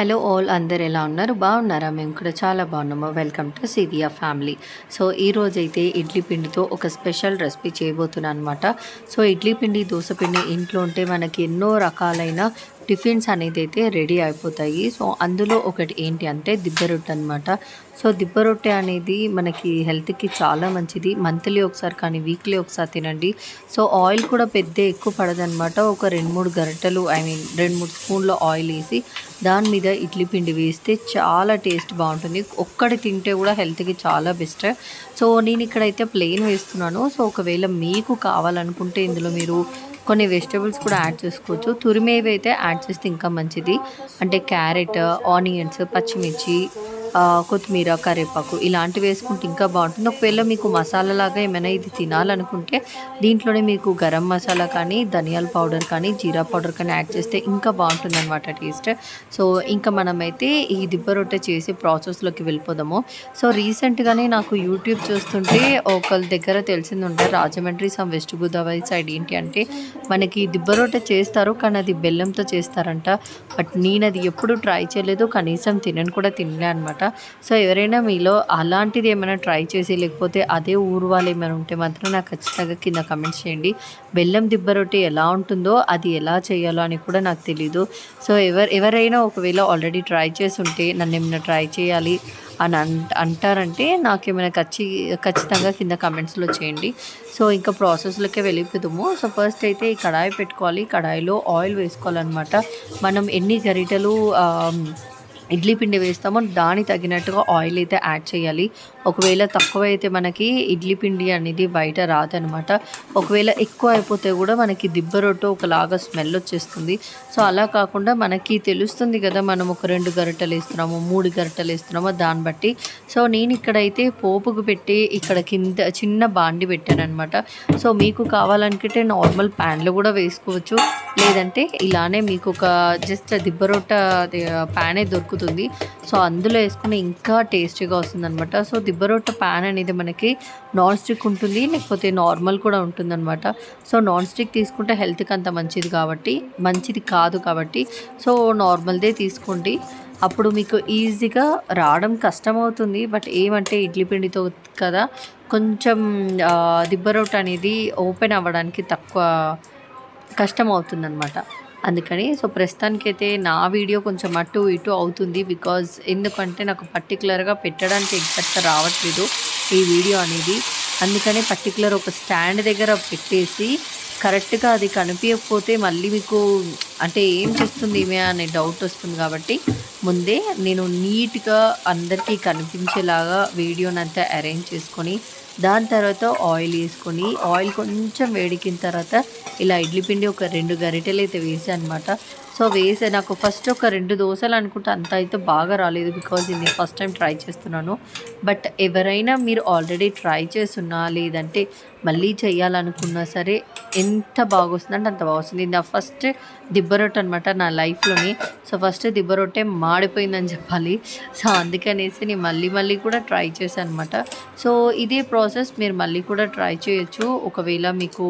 Hello all అందరు ఎలా ఉన్నారు? బాగున్నారా? మేము కూడా చాలా బాగున్నాము. Welcome to Siviya family so ఈ రోజైతే ఇడ్లీ పిండితో ఒక స్పెషల్ రెసిపీ చేయబోతున్నాను అనమాట సో ఇడ్లీ పిండి దోశ పిండి ఇంట్లో ఉంటే మనకి ఎన్నో రకాలైన టిఫిన్స్ అనేది అయితే రెడీ అయిపోతాయి. సో అందులో ఒకటి ఏంటి అంటే దిబ్బ రొట్టె అనమాట సో దిబ్బ రొట్టె అనేది మనకి హెల్త్కి చాలా మంచిది. మంత్లీ ఒకసారి కానీ వీక్లీ ఒకసారి తినండి. సో ఆయిల్ కూడా పెద్ద ఎక్కువ పడదనమాట ఒక రెండు మూడు గరిటెలు ఐ మీన్ రెండు మూడు స్పూన్ల ఆయిల్ వేసి దాని మీద ఇడ్లీ పిండి వేస్తే చాలా టేస్ట్ బాగుంటుంది. ఒక్కటి తింటే కూడా హెల్త్కి చాలా బెస్ట్. సో నేను ఇక్కడైతే ప్లెయిన్ వేస్తున్నాను. సో ఒకవేళ మీకు కావాలనుకుంటే ఇందులో మీరు కొన్ని వెజిటేబుల్స్ కూడా యాడ్ చేసుకోవచ్చు. తురిమేవి అయితే యాడ్ చేస్తే ఇంకా మంచిది. అంటే క్యారెట్ ఆనియన్స్ పచ్చిమిర్చి కొత్తిమీర కరివేపాకు ఇలాంటివి వేసుకుంటే ఇంకా బాగుంటుంది. ఒకవేళ మీకు మసాలా లాగా ఏమైనా ఇది తినాలనుకుంటే దీంట్లోనే మీకు గరం మసాలా కానీ ధనియాల పౌడర్ కానీ జీరా పౌడర్ కానీ యాడ్ చేస్తే ఇంకా బాగుంటుంది అనమాట టేస్ట్. సో ఇంకా మనమైతే ఈ దిబ్బ రొట్టె చేసే ప్రాసెస్లోకి వెళ్ళిపోదాము. సో రీసెంట్గానే నాకు యూట్యూబ్ చూస్తుంటే ఒకళ్ళ దగ్గర తెలిసింది ఉంటే Rajahmundry some West Godavari side ఏంటి అంటే మనకి దిబ్బ రొట్టె చేస్తారు కానీ అది బెల్లంతో చేస్తారంట. బట్ నేను అది ఎప్పుడు ట్రై చేయలేదు కనీసం తినను కూడా తినలే అనమాట సో ఎవరైనా మీలో అలాంటిది ఏమైనా ట్రై చేసి లేకపోతే అదే ఊరు వాళ్ళు ఏమైనా ఉంటే మాత్రం నాకు ఖచ్చితంగా కింద కమెంట్స్ చేయండి. బెల్లం దిబ్బ రొట్టె ఎలా ఉంటుందో అది ఎలా చేయాలో అని కూడా నాకు తెలీదు. సో ఎవరు ఎవరైనా ఒకవేళ ఆల్రెడీ ట్రై చేసి ఉంటే నన్ను ఏమైనా ట్రై చేయాలి అని అంట అంటారంటే నాకేమైనా ఖచ్చి ఖచ్చితంగా కింద కమెంట్స్లో చేయండి. సో ఇంకా ప్రాసెస్లోకే వెళ్ళిపోదాము. సో ఫస్ట్ అయితే ఈ కడాయి పెట్టుకోవాలి. కడాయిలో ఆయిల్ వేసుకోవాలన్నమాట. మనం ఎన్ని గరిటెలు ఇడ్లీ పిండి వేస్తామో. దానికి తగినట్టుగా ఆయిల్ అయితే యాడ్ చేయాలి. ఒకవేళ తక్కువ అయితే మనకి ఇడ్లీ పిండి అనేది బయట రాదనమాట. ఒకవేళ ఎక్కువ అయిపోతే కూడా మనకి దిబ్బ రొట్టె ఒకలాగా స్మెల్ వచ్చేస్తుంది. సో అలా కాకుండా మనకి తెలుస్తుంది కదా మనం ఒక రెండు గరిటెలు వేస్తున్నాము మూడు గరిటెలు వేస్తున్నామో దాన్ని బట్టి. సో నేను ఇక్కడైతే పోపుకు పెట్టి ఇక్కడ కింద చిన్న బాండి పెట్టాను అనమాట సో మీకు కావాలనుకుంటే నార్మల్ ప్యాన్లో కూడా వేసుకోవచ్చు. లేదంటే ఇలానే మీకు ఒక జస్ట్ దిబ్బ రొట్టె ప్యానే దొరుకుతుంది. సో అందులో వేసుకుని ఇంకా టేస్టీగా వస్తుందన్నమాట సో దిబ్బరొట్ట ప్యాన్ అనేది మనకి నాన్ స్టిక్ ఉంటుంది లేకపోతే నార్మల్ కూడా ఉంటుంది అనమాట సో నాన్ స్టిక్ తీసుకుంటే హెల్త్కి అంత మంచిది కాబట్టి మంచిది కాదు కాబట్టి సో నార్మల్దే తీసుకోండి. అప్పుడు మీకు ఈజీగా రావడం కష్టమవుతుంది బట్ ఏమంటే ఇడ్లీ పిండితో కదా కొంచెం దిబ్బరొట్ట దిబ్బ అనేది ఓపెన్ అవ్వడానికి తక్కువ కష్టం అవుతుందన్నమాట అందుకని సో ప్రస్తుతానికైతే నా వీడియో కొంచెం అటు ఇటు అవుతుంది బికాజ్ ఎందుకంటే నాకు పర్టికులర్గా పెట్టడానికి ఎగ్జాక్ట్గా రావట్లేదు ఈ వీడియో అనేది. అందుకని పర్టికులర్ ఒక స్టాండ్ దగ్గర పెట్టేసి కరెక్ట్గా అది కనిపించకపోతే మళ్ళీ మీకు అంటే ఏం చేస్తుంది ఏమే అనే డౌట్ వస్తుంది కాబట్టి ముందే నేను నీట్గా అందరికీ కనిపించేలాగా వీడియోనంతా అరేంజ్ చేసుకొని దాని తర్వాత ఆయిల్ వేసుకొని ఆయిల్ కొంచెం వేడికిన తర్వాత ఇలా ఇడ్లీ పిండి ఒక రెండు గరిటెలు అయితే వేసాను అనమాట సో వేసే నాకు ఫస్ట్ ఒక రెండు దోశలు అనుకుంటే అంత అయితే బాగా రాలేదు బికాజ్ ఇది ఫస్ట్ టైం ట్రై చేస్తున్నాను. బట్ ఎవరైనా మీరు ఆల్రెడీ ట్రై చేస్తున్నా లేదంటే మళ్ళీ చేయాలనుకున్నా సరే ఎంత బాగా వస్తుందంటే అంత బాగా వస్తుంది నా ఫస్ట్ దిబ్బరొట్టె అనమాట నా లైఫ్లోని సో ఫస్ట్ దిబ్బరొట్టె మాడిపోయిందని చెప్పాలి. సో అందుకనేసి నేను మళ్ళీ మళ్ళీ కూడా ట్రై చేశాను అనమాట సో ఇదే ప్రాసెస్ మీరు మళ్ళీ కూడా ట్రై చేయొచ్చు. ఒకవేళ మీకు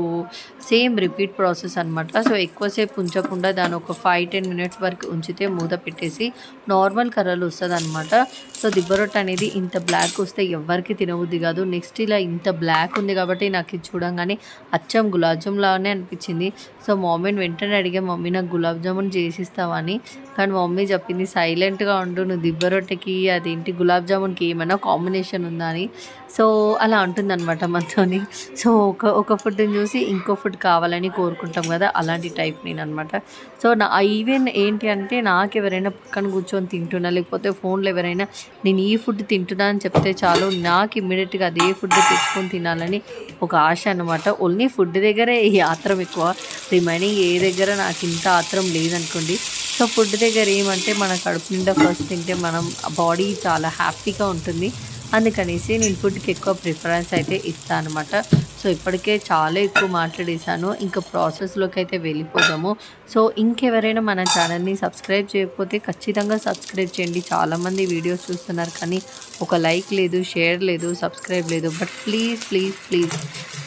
సేమ్ రిపీట్ ప్రాసెస్ అనమాట సో ఎక్కువసేపు ఉంచకుండా దాని ఒక ఫైవ్ టెన్ మినిట్స్ వరకు ఉంచితే మూత పెట్టేసి నార్మల్ కర్రలు వస్తుంది అనమాట సో దిబ్బ రొట్టె అనేది ఇంత బ్లాక్ వస్తే ఎవరికి తినబుద్ది కాదు. నెక్స్ట్ ఇలా ఇంత బ్లాక్ ఉంది కాబట్టి నాకు ఇది చూడంగానే అచ్చం గులాబ్ లాగానే అనిపించింది. సో మమ్మీని వెంటనే అడిగా మమ్మీ నాకు గులాబ్ జామున్ చేసిస్తావా అని కానీ మమ్మీ చెప్పింది సైలెంట్గా ఉండు నువ్వు దిబ్బ రొట్టెకి అదేంటి గులాబ్ జామున్కి ఏమైనా కాంబినేషన్ ఉందా? అని. సో అలా ఉంటుంది అనమాట మనతోని సో ఒక ఒక ఫుడ్ని చూసి ఇంకో ఫుడ్ కావాలని కోరుకుంటాం కదా అలాంటి టైప్ నేను అనమాట సో నా ఈవెన్ ఏంటి అంటే నాకు ఎవరైనా పక్కన కూర్చొని తింటున్నా లేకపోతే ఫోన్లో ఎవరైనా నేను ఈ ఫుడ్ తింటున్నా అని చెప్తే చాలు నాకు ఇమ్మీడియట్గా అదే ఫుడ్ తెచ్చుకొని తినాలని ఒక ఆశ అనమాట ఓన్లీ ఫుడ్ దగ్గరే ఈ ఆత్రం ఎక్కువ. రిమైనింగ్ ఏ దగ్గర నాకు ఇంత ఆత్రం లేదనుకోండి. సో ఫుడ్ దగ్గర ఏమంటే మన కడుపు నిండా ఫస్ట్ తింటే మనం బాడీ చాలా హ్యాపీగా ఉంటుంది. అందుకనేసి నేను ఫుడ్కి ఎక్కువ ప్రిఫరెన్స్ అయితే ఇస్తాను అనమాట సో ఇప్పటికే చాలా ఎక్కువ మాట్లాడేశాను. ఇంకా ప్రాసెస్లోకి అయితే వెళ్ళిపోదాము. సో ఇంకెవరైనా మన ఛానల్ని సబ్స్క్రైబ్ చేయకపోతే ఖచ్చితంగా సబ్స్క్రైబ్ చేయండి. చాలామంది వీడియోస్ చూస్తున్నారు కానీ ఒక లైక్ లేదు షేర్ లేదు సబ్స్క్రైబ్ లేదు. బట్ ప్లీజ్ ప్లీజ్ ప్లీజ్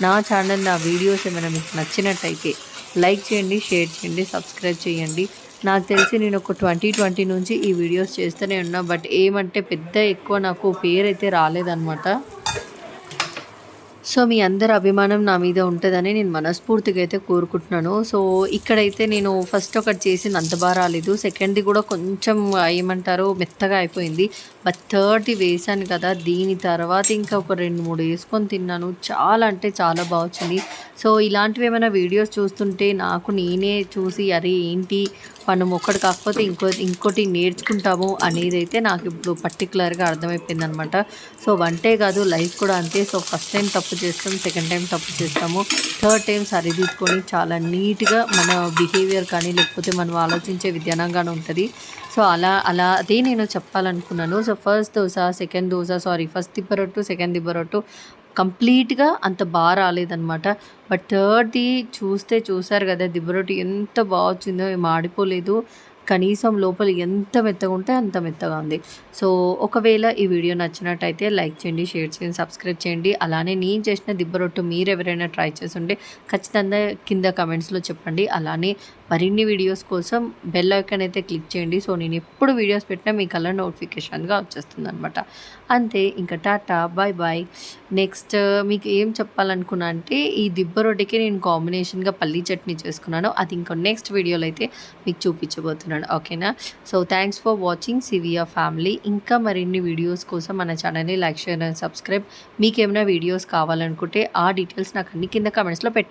నా ఛానల్ నా వీడియోస్ ఏమైనా మీకు నచ్చినట్టయితే లైక్ చేయండి షేర్ చేయండి సబ్స్క్రైబ్ చేయండి. నాకు తెలిసి నేను ఒక ట్వంటీ ట్వంటీ నుంచి ఈ వీడియోస్ చేస్తూనే ఉన్నా బట్ ఏమంటే పెద్ద ఎక్కువ నాకు పేరైతే రాలేదన్నమాట. సో మీ అందరి అభిమానం నా మీద ఉంటుందని నేను మనస్ఫూర్తిగా అయితే కోరుకుంటున్నాను. సో ఇక్కడైతే నేను ఫస్ట్ ఒకటి చేసింది అంత బాగా రాలేదు. సెకండ్ది కూడా కొంచెం ఏమంటారో మెత్తగా అయిపోయింది. బట్ థర్డ్ది వేసాను కదా దీని తర్వాత ఇంకా ఒక రెండు మూడు వేసుకొని తిన్నాను. చాలా అంటే చాలా బాగా వచ్చింది. సో ఇలాంటివి ఏమైనా వీడియోస్ చూస్తుంటే నాకు నేనే చూసి అరే ఏంటి మనం ఒక్కటి కాకపోతే ఇంకో ఇంకోటి నేర్చుకుంటాము అనేది అయితే నాకు ఇప్పుడు పర్టికులర్గా అర్థమైపోయింది అనమాట సో వంటే కాదు లైఫ్ కూడా అంతే. సో ఫస్ట్ టైం తప్పు తప్పు చేస్తాం సెకండ్ టైం తప్పు చేస్తాము. థర్డ్ టైం సరిదిద్దుకొని చాలా నీట్గా మన బిహేవియర్ కానీ లేకపోతే మనం ఆలోచించే విధానంగానే ఉంటుంది. సో అలా అలా అదే నేను చెప్పాలనుకున్నాను. So first dosa second dosa sorry first దిబ్బరొట్టు second దిబ్బరొట్టు కంప్లీట్గా అంత బాగా రాలేదనమాట బట్ థర్డ్ది చూస్తే చూసారు కదా దిబ్బరొట్టు ఎంత బాగా వచ్చిందో ఏం ఆడిపోలేదు. కనీసం లోపల ఎంత మెత్తగా ఉంటే అంత మెత్తగా ఉంది. సో ఒకవేళ ఈ వీడియో నచ్చినట్టయితే లైక్ చేయండి షేర్ చేయండి సబ్స్క్రైబ్ చేయండి. అలానే నేను చేసిన దిబ్బరొట్టు మీరు ఎవరైనా ట్రై చేసి ఉంటే ఖచ్చితంగా కింద కమెంట్స్లో చెప్పండి. అలానే మరిన్ని వీడియోస్ కోసం బెల్ ఐకాన్ అయితే క్లిక్ చేయండి. సో నేను ఎప్పుడు వీడియోస్ పెట్టినా మీ కలర్ నోటిఫికేషన్గా వచ్చేస్తుంది అనమాట అంతే ఇంకా టాటా బాయ్ బాయ్ నెక్స్ట్ మీకు ఏం చెప్పాలనుకున్నా అంటే ఈ దిబ్బ రొట్టెకి నేను కాంబినేషన్గా పల్లీ చట్నీ చేసుకున్నాను. అది ఇంకా నెక్స్ట్ వీడియోలో అయితే మీకు చూపించబోతున్నాను. ఓకేనా so thanks for watching Siviya family ఇంకా మరిన్ని వీడియోస్ కోసం మన ఛానల్ని లైక్ షేర్ అండ్ సబ్స్క్రైబ్ మీకు ఏమైనా వీడియోస్ కావాలనుకుంటే ఆ డీటెయిల్స్ నాకు అన్ని కింద కమెంట్స్లో పెట్టండి.